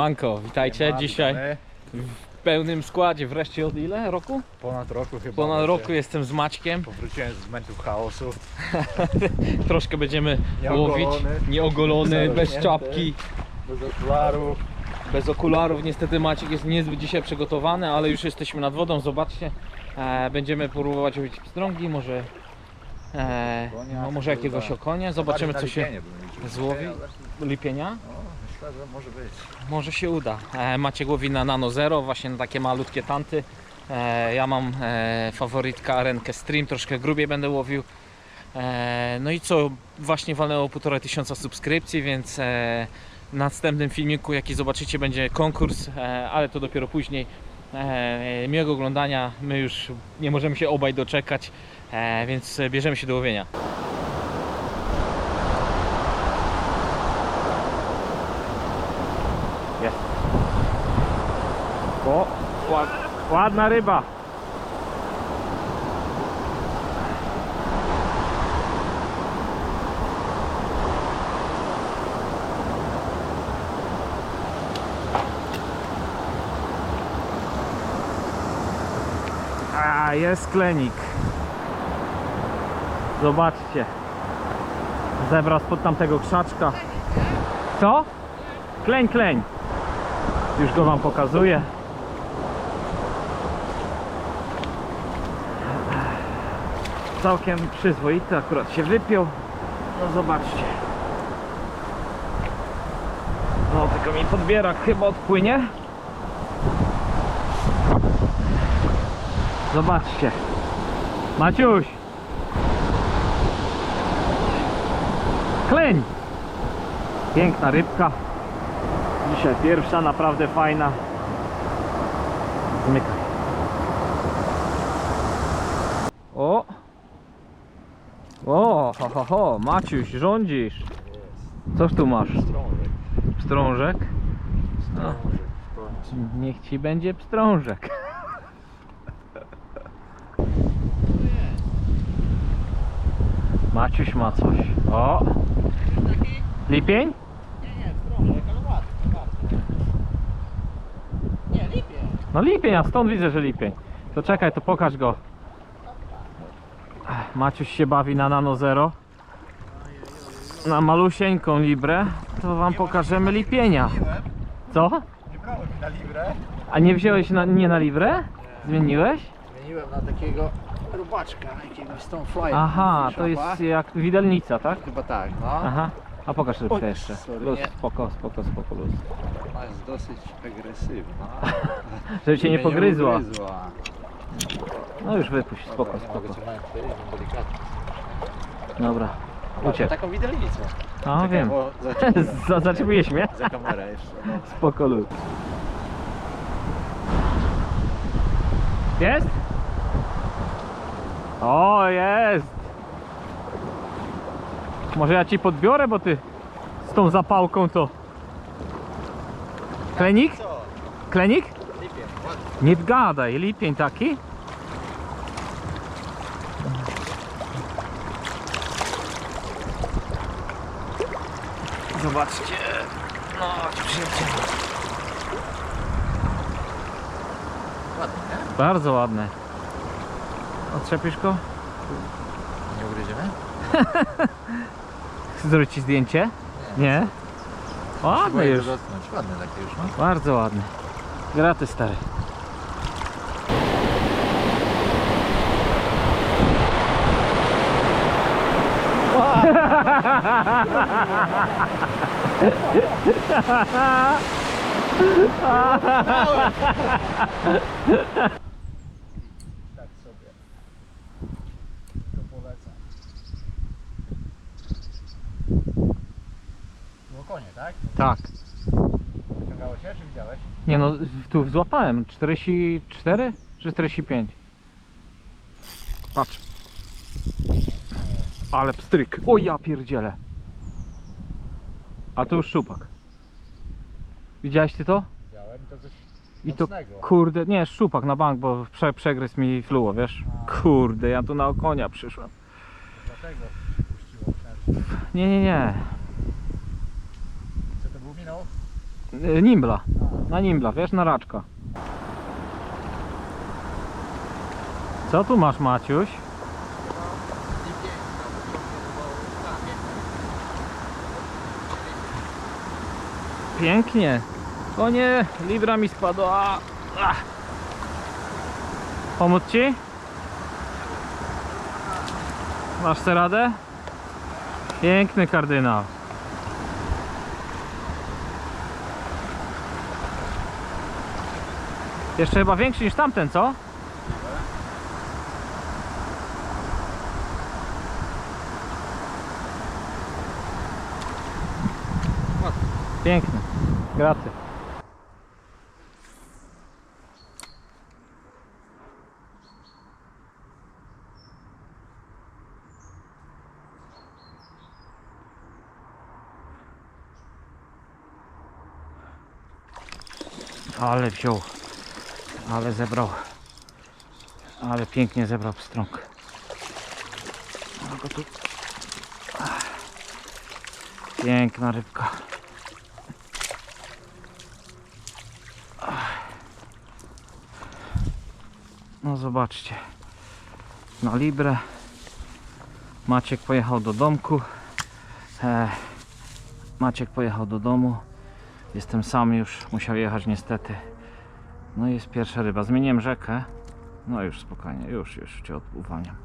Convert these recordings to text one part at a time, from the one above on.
Siemanko, witajcie Siema, dzisiaj witamy. w pełnym składzie. Wreszcie od ile roku? Ponad roku chyba. Ponad roku jestem z Maćkiem. Powróciłem z momentów chaosu. Troszkę będziemy Nieogolony. łowić. Nieogolony, bez czapki, Bez okularów. bez okularów. Niestety Maciek jest niezbyt dzisiaj przygotowany, ale już jesteśmy nad wodą. Zobaczcie, e, będziemy próbować łowić pstrągi, może, e, Konia, no, może jakiegoś okonia. Zobaczymy co się Lipienie bym liczył. złowi. Lipienia. No, myślę, że może być. Może się uda. E, Maciek łowi na Nano Zero, właśnie na takie malutkie tanty. E, ja mam e, faworytka Arenkę Stream, troszkę grubiej będę łowił. E, no i co, właśnie walnęło półtora tysiąca subskrypcji, więc w następnym filmiku, jaki zobaczycie, będzie konkurs, ale to dopiero później. Miłego oglądania, my już nie możemy się obaj doczekać, więc bierzemy się do łowienia. Jest. O, ład, ładna ryba. A, jest klenik. Zobaczcie. Zebrał spod tamtego krzaczka. Co? Kleń, kleń. Już go wam pokazuję. Całkiem przyzwoity, akurat się wypiął. No zobaczcie. No tylko mi podbierak chyba odpłynie. Zobaczcie. Maciuś. Kleń. Piękna rybka. Dzisiaj pierwsza, naprawdę fajna. Zmykaj. O! Ho, ho, ho, Maciuś, rządzisz. Coż tu masz? Strążek. Pstrążek? Końcu. Niech ci będzie pstrążek. Maciuś ma coś. O! Lipień? Nie, nie, strążek, ale ładny, bardzo. Nie, lipiej. No lipień, a stąd widzę, że lipień. To czekaj, to pokaż go. Maciuś się bawi na Nano Zero. Na malusieńką librę. To wam pokażemy lipienia. Co? Nie brałem na librę. A nie wziąłeś na, nie na librę? Zmieniłeś? Zmieniłem na takiego robaczka, jakiegoś Stonefly. Aha, to jest jak widelnica, tak? Chyba tak, no. Aha. A pokaż rybkę jeszcze. sorry, Luz, nie. spoko, spoko, spoko, luz. Ona jest dosyć agresywna. Żeby cię nie pogryzła. No już wypuść, spoko, spoko. Dobra, uciekł. Taką widelnicę. No wiem. bo za- Za- Zaczepiłeś mnie? Za kamerę jeszcze. No. Spoko luz. Jest? O, jest! Może ja ci podbiorę, bo ty z tą zapałką to... Klenik? Co? Klenik? Nie gadaj, lipień taki? Zobaczcie. No. Ładnie, nie? Bardzo ładne. Otrzepisz go? Nie ugryziemy? Chcę zrobić ci zdjęcie? Nie? Ładne Boję już. Ładne takie już, no. Bardzo ładne. Graty stary. Tak sobie. To polecam. Było konie, tak? Tak. Wyciągało się, czy widziałeś? Nie no, tu złapałem 44 czy 45? Patrz. Ale pstryk. O ja pierdzielę. A to już szczupak. Widziałeś ty to? Widziałem to coś I to mocnego. kurde, nie, szczupak na bank, bo prze, przegryzł mi fluo, wiesz? Kurde, ja tu na okonia przyszłem. Dlatego puściło. Nie, nie, nie. Co to był minął? Y, Nimbla. Na nimbla, wiesz, na raczka. Co tu masz, Maciuś? Pięknie. O nie, libra mi spadła. Pomóc ci? Masz tę radę? Piękny kardynał. Jeszcze chyba większy niż tamten, co? Piękny. Graty. Ale wziął. Ale zebrał. Ale pięknie zebrał pstrąg. Piękna rybka. No zobaczcie. Na Libre. Maciek pojechał do domku. E, Maciek pojechał do domu. Jestem sam już. Musiał jechać niestety. No i jest pierwsza ryba. Zmieniłem rzekę. No już spokojnie, już, już cię uwalniam.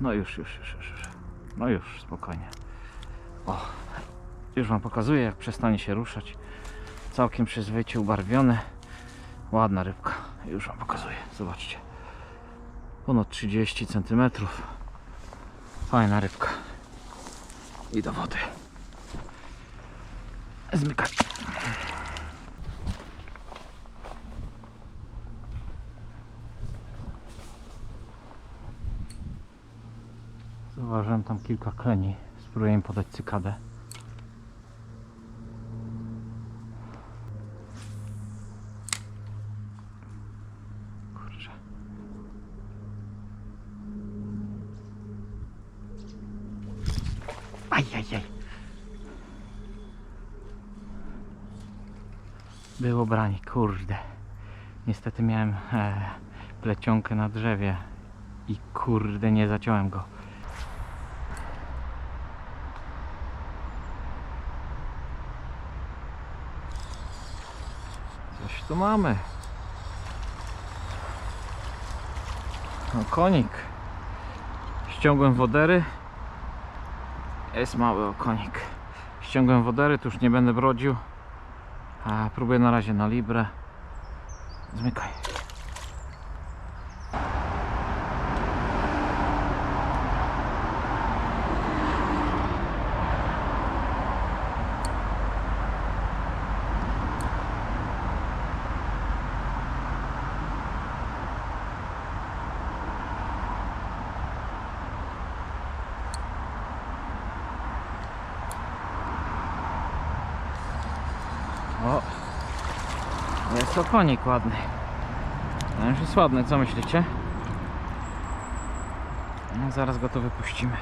No już, już, już, już. już. No już, spokojnie. O, już wam pokazuję jak przestanie się ruszać. Całkiem przyzwoicie ubarwione. Ładna rybka. Już wam pokazuję. Zobaczcie. Ponad 30 cm. Fajna rybka. I do wody. Zmykaj. Zauważyłem tam kilka kleni. Spróbuję im podać cykadę. Było branie, kurde. Niestety miałem e, plecionkę na drzewie i kurde nie zaciąłem go. Coś tu mamy. No konik. Ściągłem wodery. Jest mały okonik. Ściągłem wodery, tu już nie będę brodził. A próbuję na razie na libre. Zmykaj. O, jest okonik ładny. No już jest ładny, co myślicie? No, zaraz go to wypuścimy.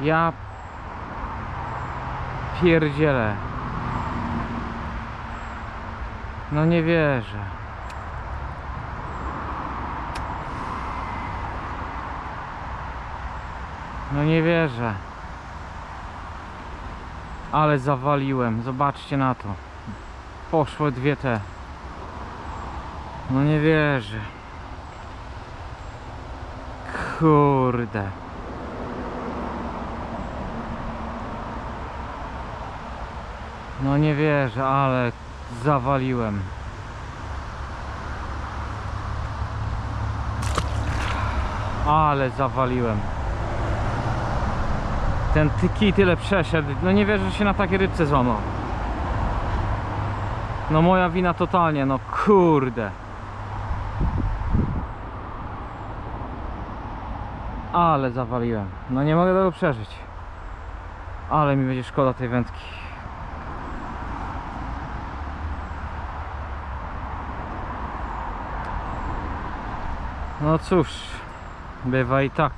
Ja pierdzielę. No nie wierzę. No nie wierzę. Ale zawaliłem. Zobaczcie na to. Poszły dwie te. No nie wierzę. Kurde. No nie wierzę, ale zawaliłem. Ale zawaliłem. Ten kij tyle przeszedł. No nie wierzę, że się na takie rybce złamał. No moja wina totalnie, no kurde. Ale zawaliłem. No nie mogę tego przeżyć. Ale mi będzie szkoda tej wędki. No cóż. bywa i tak.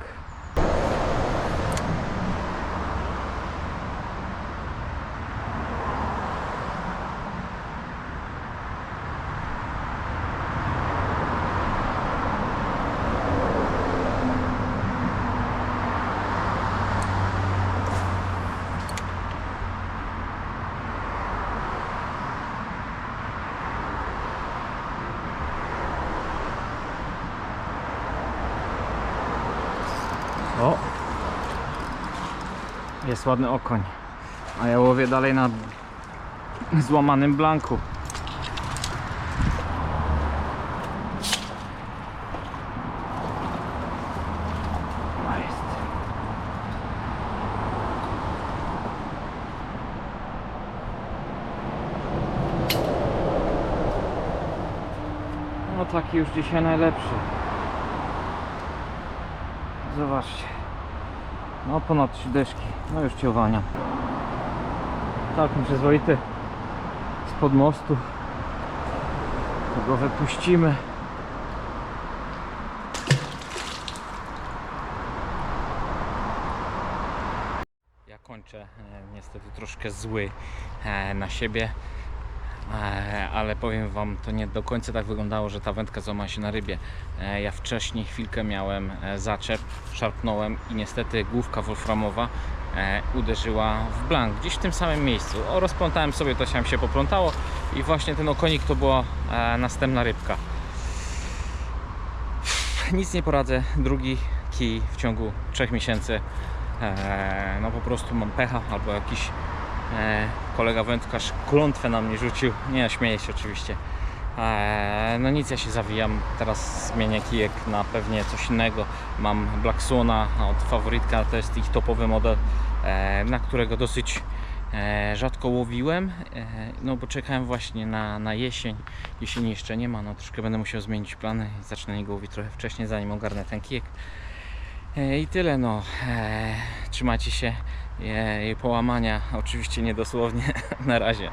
O! Jest ładny okoń. A ja łowię dalej na złamanym blanku. Jest. No taki już dzisiaj najlepszy. Zobaczcie. No ponad trzy deszki. No już cię uwalniam. Całkiem przyzwoity. Spod mostu. To go wypuścimy. Ja kończę. E, niestety troszkę zły e, na siebie. E, ale powiem Wam, to nie do końca tak wyglądało, że ta wędka złamała się na rybie. E, Ja wcześniej chwilkę miałem e, zaczep, szarpnąłem i niestety główka wolframowa uderzyła w blank, gdzieś w tym samym miejscu. O, rozplątałem sobie, to się się poplątało i właśnie ten okonik to była następna rybka. Nic nie poradzę, drugi kij w ciągu 3 miesięcy. No po prostu mam pecha albo jakiś kolega wędkarz klątwę na mnie rzucił. Nie, śmieję się oczywiście. E, no nic, ja się zawijam. Teraz zmienię kijek na pewnie coś innego. Mam Black Swona od faworytka, to jest ich topowy model, e, na którego dosyć e, rzadko łowiłem. E, no bo czekałem właśnie na, na jesień. Jesieni jeszcze nie ma, no troszkę będę musiał zmienić plany. Zacznę niego łowić trochę wcześniej, zanim ogarnę ten kijek. E, I tyle no. E, trzymajcie się. I połamania, oczywiście niedosłownie. Na razie.